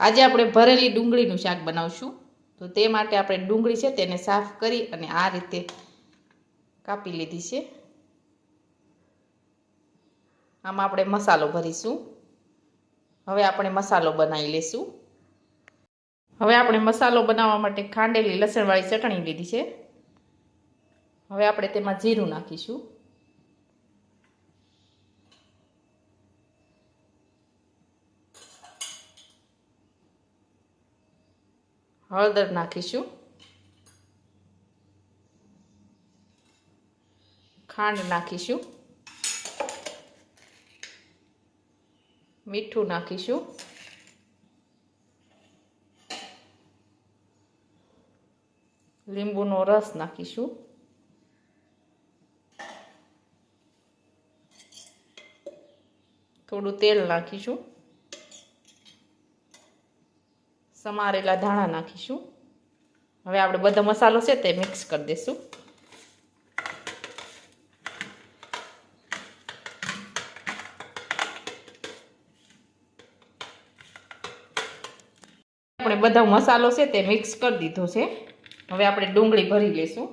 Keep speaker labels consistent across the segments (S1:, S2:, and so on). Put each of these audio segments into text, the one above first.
S1: આજે આપણે ભરેલી ડુંગળીનું શાક બનાવશું. તો તે માટે આપણે ડુંગળી છે તેને સાફ કરી અને આ રીતે કાપી લીધી છે. આમાં આપણે મસાલો ભરીશું. હવે આપણે મસાલો બનાવી લેશું. હવે આપણે મસાલો બનાવવા માટે ખાંડેલી લસણવાળી ચટણી લીધી છે. હવે આપણે તેમાં જીરું નાખીશું. હળદર નાખીશું ખાંડ નાખીશું મીઠું નાખીશું લીંબુનો રસ નાખીશું થોડું તેલ નાખીશું સમારેલા ધાણા નાખીશું. હવે આપણે બધો મસાલો છે તે મિક્સ કરી દઈશું. આપણે બધો મસાલો છે તે મિક્સ કરી દીધો છે. હવે આપણે ડુંગળી ભરી લઈશું.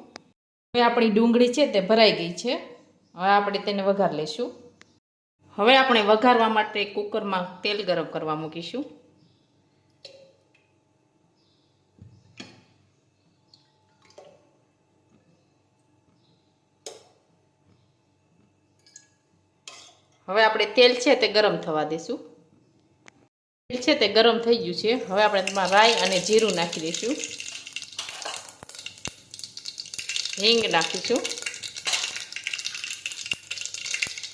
S1: હવે આપણી ડુંગળી છે તે ભરાઈ ગઈ છે. હવે આપણે તેને વઘાર લઈશું. હવે આપણે વઘારવા માટે કુકરમાં તેલ ગરમ કરવા મૂકીશું. હવે આપણે તેલ છે તે ગરમ થવા દઈશું તેલ છે તે ગરમ થઈ ગયું છે. હવે આપણે તેમાં રાઈ અને જીરું નાખી દઈશું. હિંગ નાખીશું.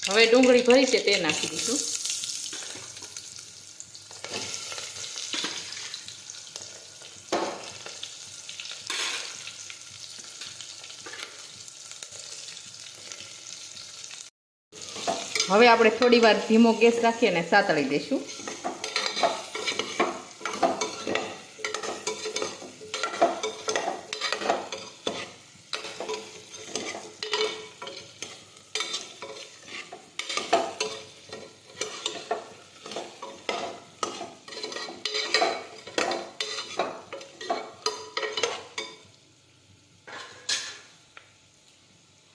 S1: હવે ડુંગળી ભરી છે તે નાખી દઈશું. હવે આપણે થોડી વાર ધીમો ગેસ રાખી અને સાતળી દઈશું.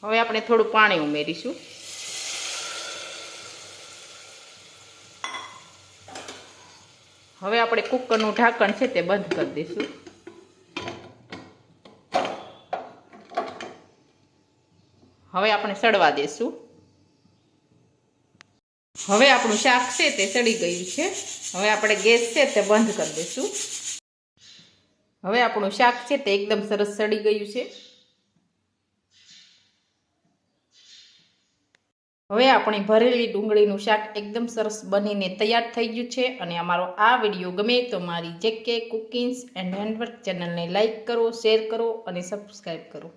S1: હવે આપણે થોડું પાણી ઉમેરીશું. હવે આપણે કુકરનું ઢાંકણ છે તે બંધ કરી દઈશું. હવે આપણે સડવા દઈશું. હવે આપણું શાક છે તે સડી ગયું છે. હવે આપણે ગેસ છે તે બંધ કરી દઈશું. હવે આપણું શાક છે તે એકદમ સરસ સડી ગયું છે. હવે આપણી ભરેલી ડુંગળીનું શાક એકદમ સરસ બનીને તૈયાર થઈ ગયું છે અને અમારો આ વીડિયો ગમે તો મારી જેકે કુકિંગ્સ એન્ડ હેન્ડવર્ક ચેનલને લાઇક કરો, શેર કરો અને સબસ્ક્રાઈબ કરો.